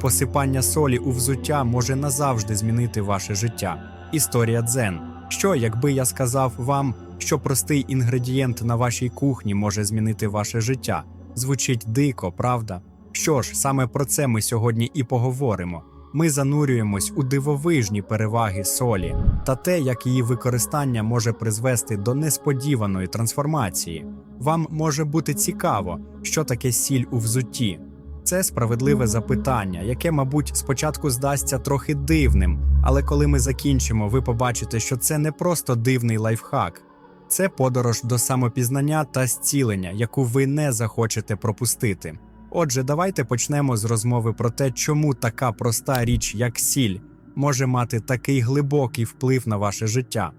Посипання солі у взуття може назавжди змінити ваше життя. Історія дзен. Що, якби я сказав вам, що простий інгредієнт на вашій кухні може змінити ваше життя? Звучить дико, правда? Що ж, саме про це ми сьогодні і поговоримо. Ми занурюємось у дивовижні переваги солі та те, як її використання може призвести до несподіваної трансформації. Вам може бути цікаво, що таке сіль у взутті. Це справедливе запитання, яке, мабуть, спочатку здасться трохи дивним, але коли ми закінчимо, ви побачите, що це не просто дивний лайфхак, це подорож до самопізнання та зцілення, яку ви не захочете пропустити. Отже, давайте почнемо з розмови про те, чому така проста річ, як сіль, може мати такий глибокий вплив на ваше життя.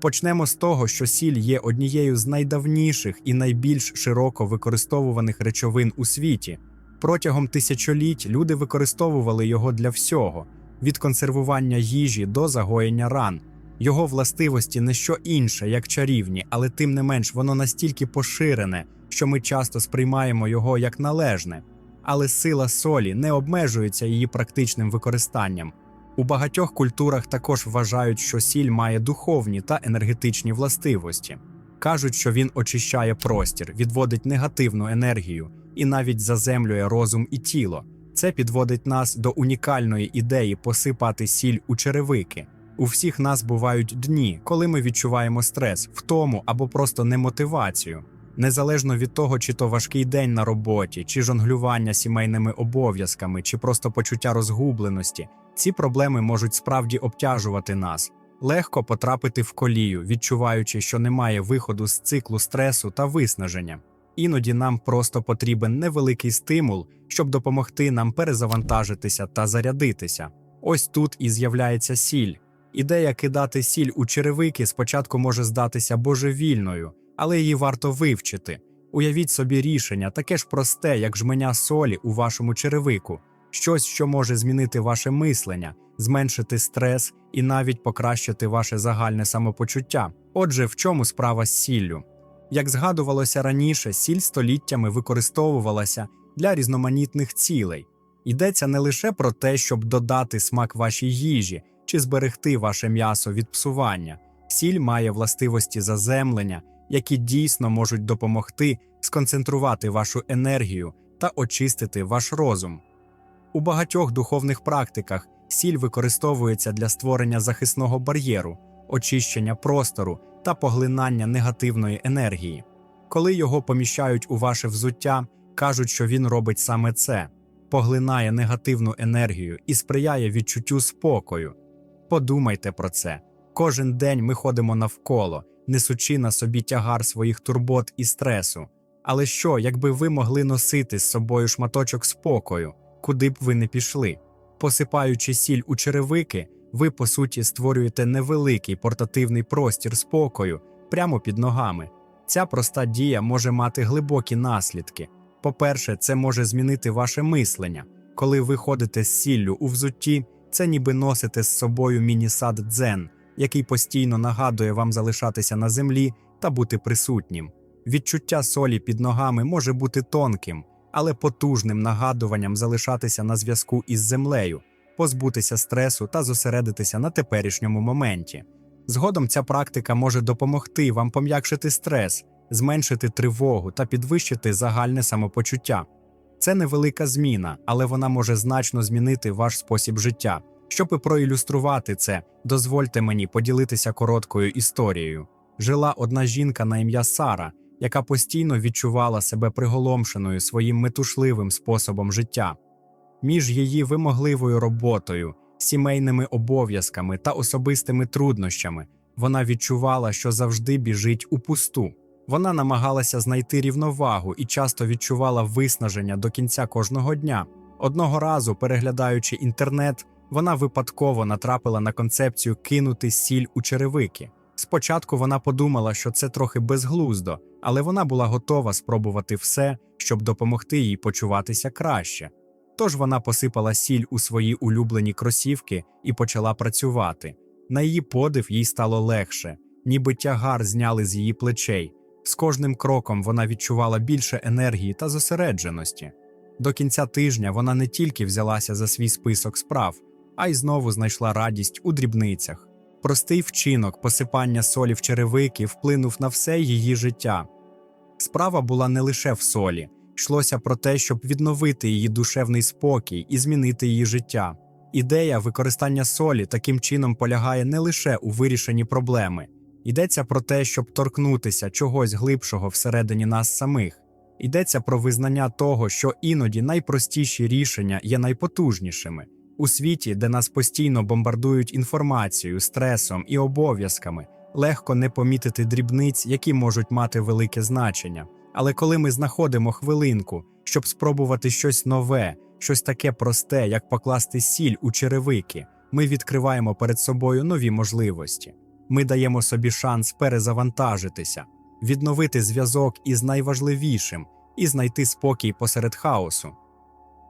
Почнемо з того, що сіль є однією з найдавніших і найбільш широко використовуваних речовин у світі. Протягом тисячоліть люди використовували його для всього від консервування їжі до загоєння ран. Його властивості не що інше, як чарівні, але тим не менш воно настільки поширене, що ми часто сприймаємо його як належне. Але сила солі не обмежується її практичним використанням. У багатьох культурах також вважають, що сіль має духовні та енергетичні властивості. Кажуть, що він очищає простір, відводить негативну енергію і навіть заземлює розум і тіло. Це підводить нас до унікальної ідеї посипати сіль у черевики. У всіх нас бувають дні, коли ми відчуваємо стрес, втому або просто немотивацію. Незалежно від того, чи то важкий день на роботі, чи жонглювання сімейними обов'язками, чи просто почуття розгубленості, ці проблеми можуть справді обтяжувати нас. Легко потрапити в колію, відчуваючи, що немає виходу з циклу стресу та виснаження. Іноді нам просто потрібен невеликий стимул, щоб допомогти нам перезавантажитися та зарядитися. Ось тут і з'являється сіль. Ідея кидати сіль у черевики спочатку може здатися божевільною, але її варто вивчити. Уявіть собі рішення, таке ж просте, як жменя солі у вашому черевику, щось, що може змінити ваше мислення, зменшити стрес і навіть покращити ваше загальне самопочуття. Отже, в чому справа з сіллю? Як згадувалося раніше, сіль століттями використовувалася для різноманітних цілей. Йдеться не лише про те, щоб додати смак вашій їжі чи зберегти ваше м'ясо від псування. Сіль має властивості заземлення, які дійсно можуть допомогти сконцентрувати вашу енергію та очистити ваш розум. У багатьох духовних практиках сіль використовується для створення захисного бар'єру, очищення простору та поглинання негативної енергії. Коли його поміщають у ваше взуття, кажуть, що він робить саме це, поглинає негативну енергію і сприяє відчуттю спокою. Подумайте про це. Кожен день ми ходимо навколо, несучи на собі тягар своїх турбот і стресу. Але що, якби ви могли носити з собою шматочок спокою, куди б ви не пішли? Посипаючи сіль у черевики, ви по суті створюєте невеликий портативний простір спокою прямо під ногами. Ця проста дія може мати глибокі наслідки. По-перше, це може змінити ваше мислення. Коли ви ходите з сіллю у взутті, це ніби носите з собою міні-сад дзен, який постійно нагадує вам залишатися на землі та бути присутнім. Відчуття солі під ногами може бути тонким, але потужним нагадуванням залишатися на зв'язку із землею, позбутися стресу та зосередитися на теперішньому моменті. Згодом ця практика може допомогти вам пом'якшити стрес, зменшити тривогу та підвищити загальне самопочуття. Це невелика зміна, але вона може значно змінити ваш спосіб життя. Щоб проілюструвати це, дозвольте мені поділитися короткою історією. Жила одна жінка на ім'я Сара, яка постійно відчувала себе приголомшеною своїм метушливим способом життя. Між її вимогливою роботою, сімейними обов'язками та особистими труднощами вона відчувала, що завжди біжить у пусту. Вона намагалася знайти рівновагу і часто відчувала виснаження до кінця кожного дня. Одного разу, переглядаючи інтернет, вона випадково натрапила на концепцію кинути сіль у черевики. Спочатку вона подумала, що це трохи безглуздо, але вона була готова спробувати все, щоб допомогти їй почуватися краще. Тож вона посипала сіль у свої улюблені кросівки і почала працювати. На її подив їй стало легше, ніби тягар зняли з її плечей. З кожним кроком вона відчувала більше енергії та зосередженості. До кінця тижня вона не тільки взялася за свій список справ, а й знову знайшла радість у дрібницях. Простий вчинок посипання солі в черевики вплинув на все її життя. Справа була не лише в солі, йшлося про те, щоб відновити її душевний спокій і змінити її життя. Ідея використання солі таким чином полягає не лише у вирішенні проблеми, йдеться про те, щоб торкнутися чогось глибшого всередині нас самих. Йдеться про визнання того, що іноді найпростіші рішення є найпотужнішими у світі, де нас постійно бомбардують інформацією, стресом і обов'язками. Легко не помітити дрібниць, які можуть мати велике значення. Але коли ми знаходимо хвилинку, щоб спробувати щось нове, щось таке просте, як покласти сіль у черевики, ми відкриваємо перед собою нові можливості. Ми даємо собі шанс перезавантажитися, відновити зв'язок із найважливішим і знайти спокій посеред хаосу.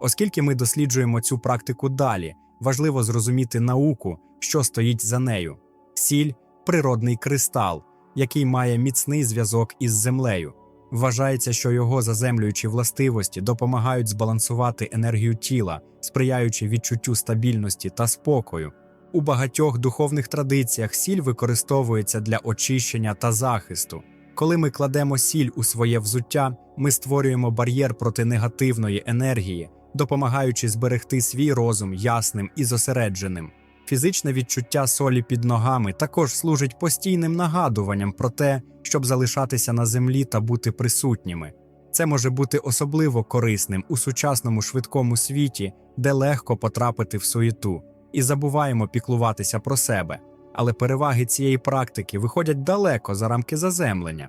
Оскільки ми досліджуємо цю практику далі, важливо зрозуміти науку, що стоїть за нею. Сіль природний кристал, який має міцний зв'язок із землею. Вважається, що його заземлюючі властивості допомагають збалансувати енергію тіла, сприяючи відчуттю стабільності та спокою. У багатьох духовних традиціях сіль використовується для очищення та захисту. Коли ми кладемо сіль у своє взуття, ми створюємо бар'єр проти негативної енергії, допомагаючи зберегти свій розум ясним і зосередженим. Фізичне відчуття солі під ногами також служить постійним нагадуванням про те, щоб залишатися на землі та бути присутніми. Це може бути особливо корисним у сучасному швидкому світі, де легко потрапити в суєту, і забуваємо піклуватися про себе. Але переваги цієї практики виходять далеко за рамки заземлення.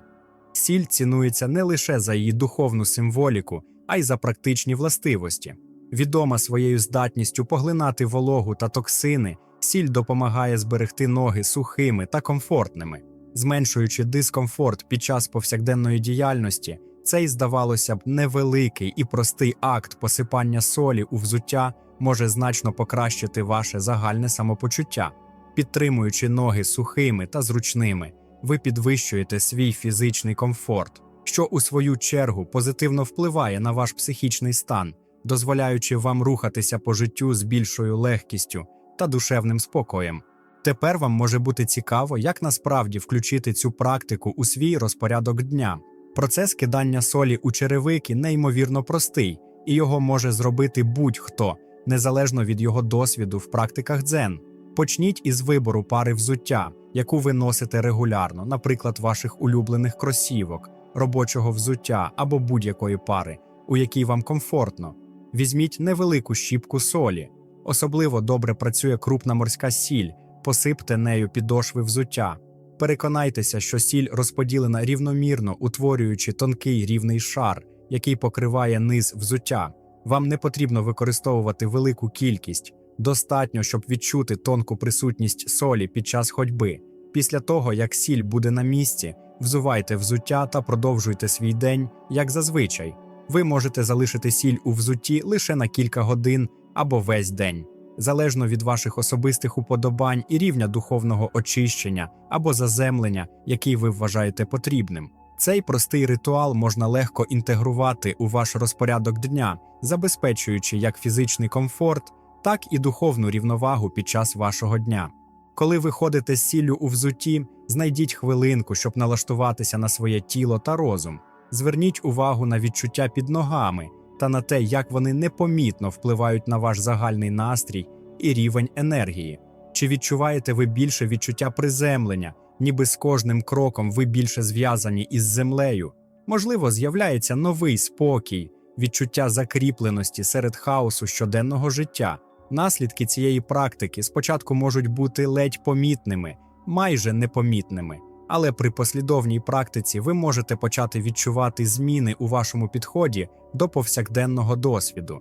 Сіль цінується не лише за її духовну символіку, а й за практичні властивості. Відома своєю здатністю поглинати вологу та токсини, сіль допомагає зберегти ноги сухими та комфортними, зменшуючи дискомфорт під час повсякденної діяльності. Цей, здавалося б, невеликий і простий акт посипання солі у взуття може значно покращити ваше загальне самопочуття. Підтримуючи ноги сухими та зручними, ви підвищуєте свій фізичний комфорт, що у свою чергу позитивно впливає на ваш психічний стан, дозволяючи вам рухатися по життю з більшою легкістю та душевним спокоєм. Тепер вам може бути цікаво, як насправді включити цю практику у свій розпорядок дня. Процес кидання солі у черевики неймовірно простий, і його може зробити будь-хто, незалежно від його досвіду в практиках дзен. Почніть із вибору пари взуття, яку ви носите регулярно, наприклад, ваших улюблених кросівок, робочого взуття або будь-якої пари, у якій вам комфортно. Візьміть невелику щіпку солі. Особливо добре працює крупна морська сіль, посипте нею підошви взуття. Переконайтеся, що сіль розподілена рівномірно, утворюючи тонкий рівний шар, який покриває низ взуття. Вам не потрібно використовувати велику кількість, достатньо, щоб відчути тонку присутність солі під час ходьби. Після того, як сіль буде на місці, взувайте взуття та продовжуйте свій день, як зазвичай. Ви можете залишити сіль у взутті лише на кілька годин або весь день, залежно від ваших особистих уподобань і рівня духовного очищення або заземлення, який ви вважаєте потрібним. Цей простий ритуал можна легко інтегрувати у ваш розпорядок дня, забезпечуючи як фізичний комфорт, так і духовну рівновагу під час вашого дня. Коли ви ходите з сіллю у взутті, знайдіть хвилинку, щоб налаштуватися на своє тіло та розум. Зверніть увагу на відчуття під ногами та на те, як вони непомітно впливають на ваш загальний настрій і рівень енергії. Чи відчуваєте ви більше відчуття приземлення, ніби з кожним кроком ви більше зв'язані із землею? Можливо, з'являється новий спокій, відчуття закріпленості серед хаосу щоденного життя. Наслідки цієї практики спочатку можуть бути ледь помітними, майже непомітними, але при послідовній практиці ви можете почати відчувати зміни у вашому підході до повсякденного досвіду.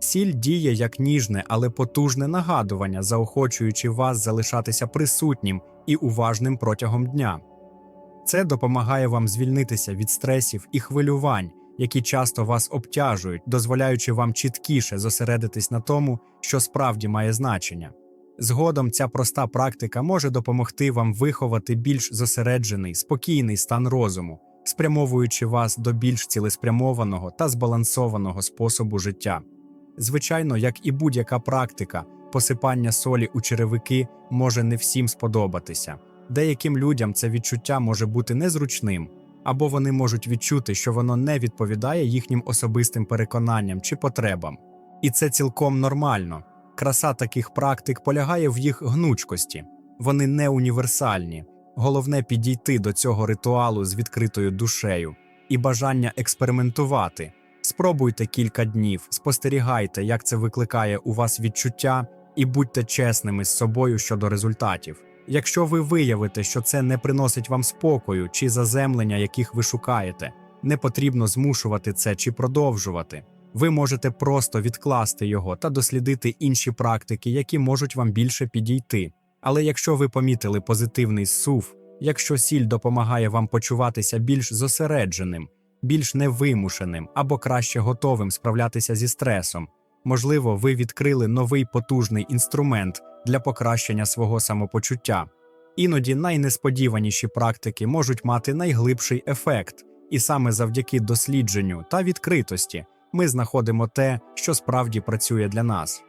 Сіль діє як ніжне, але потужне нагадування, заохочуючи вас залишатися присутнім і уважним протягом дня. Це допомагає вам звільнитися від стресів і хвилювань, які часто вас обтяжують, дозволяючи вам чіткіше зосередитись на тому, що справді має значення. Згодом ця проста практика може допомогти вам виховати більш зосереджений, спокійний стан розуму, спрямовуючи вас до більш цілеспрямованого та збалансованого способу життя. Звичайно, як і будь-яка практика, посипання солі у черевики може не всім сподобатися. Деяким людям це відчуття може бути незручним, або вони можуть відчути, що воно не відповідає їхнім особистим переконанням чи потребам. І це цілком нормально. Краса таких практик полягає в їх гнучкості. Вони не універсальні. Головне підійти до цього ритуалу з відкритою душею і бажання експериментувати. Спробуйте кілька днів, спостерігайте, як це викликає у вас відчуття, і будьте чесними з собою щодо результатів. Якщо ви виявите, що це не приносить вам спокою чи заземлення, яких ви шукаєте, не потрібно змушувати це чи продовжувати. Ви можете просто відкласти його та дослідити інші практики, які можуть вам більше підійти. Але якщо ви помітили позитивний сув, якщо сіль допомагає вам почуватися більш зосередженим, більш невимушеним або краще готовим справлятися зі стресом, можливо, ви відкрили новий потужний інструмент для покращення свого самопочуття. Іноді найнесподіваніші практики можуть мати найглибший ефект, і саме завдяки дослідженню та відкритості ми знаходимо те, що справді працює для нас.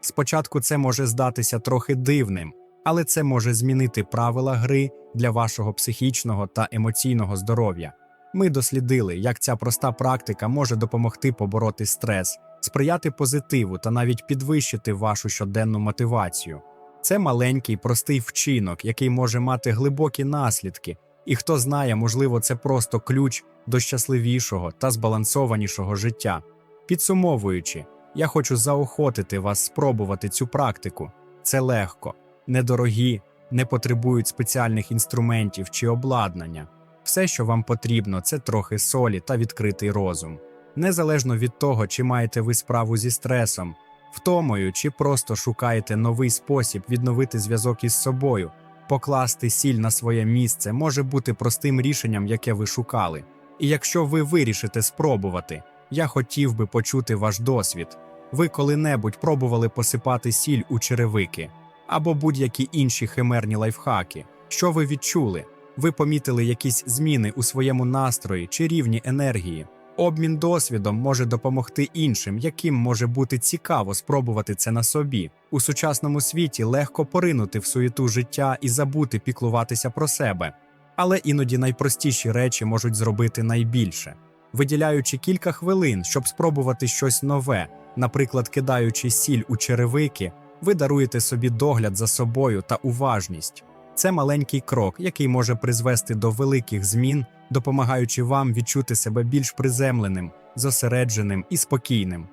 Спочатку це може здатися трохи дивним, але це може змінити правила гри для вашого психічного та емоційного здоров'я. Ми дослідили, як ця проста практика може допомогти побороти стрес, сприяти позитиву та навіть підвищити вашу щоденну мотивацію. Це маленький простий вчинок, який може мати глибокі наслідки, і хто знає, можливо, це просто ключ до щасливішого та збалансованішого життя. Підсумовуючи, я хочу заохотити вас спробувати цю практику. Це легко, недорогі, не потребують спеціальних інструментів чи обладнання. Все, що вам потрібно, це трохи солі та відкритий розум. Незалежно від того, чи маєте ви справу зі стресом, втомою чи просто шукаєте новий спосіб відновити зв'язок із собою, покласти сіль на своє місце може бути простим рішенням, яке ви шукали. І якщо ви вирішите спробувати, я хотів би почути ваш досвід. Ви коли-небудь пробували посипати сіль у черевики або будь-які інші химерні лайфхаки. Що ви відчули? Ви помітили якісь зміни у своєму настрої чи рівні енергії. Обмін досвідом може допомогти іншим, яким може бути цікаво спробувати це на собі. У сучасному світі легко поринути в суєту життя і забути піклуватися про себе. Але іноді найпростіші речі можуть зробити найбільше. Виділяючи кілька хвилин, щоб спробувати щось нове, наприклад, кидаючи сіль у черевики, ви даруєте собі догляд за собою та уважність. Це маленький крок, який може призвести до великих змін, допомагаючи вам відчути себе більш приземленим, зосередженим і спокійним.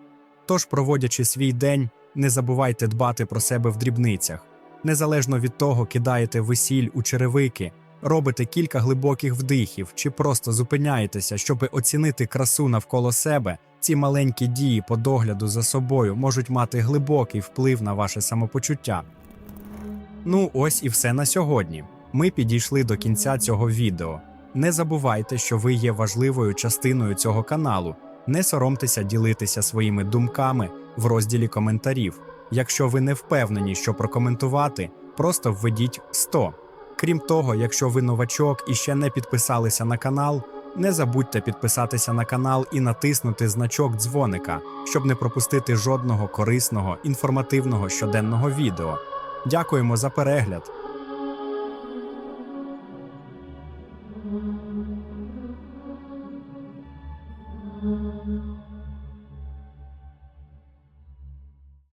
Тож, проводячи свій день, не забувайте дбати про себе в дрібницях. Незалежно від того, кидаєте ви сіль у черевики, робите кілька глибоких вдихів чи просто зупиняєтеся, щоб оцінити красу навколо себе. Ці маленькі дії по догляду за собою можуть мати глибокий вплив на ваше самопочуття. Ну, ось і все на сьогодні. Ми підійшли до кінця цього відео. Не забувайте, що ви є важливою частиною цього каналу. Не соромтеся ділитися своїми думками в розділі коментарів. Якщо ви не впевнені, що прокоментувати, просто введіть 100. Крім того, якщо ви новачок і ще не підписалися на канал, не забудьте підписатися на канал і натиснути значок дзвоника, щоб не пропустити жодного корисного інформативного щоденного відео. Дякуємо за перегляд.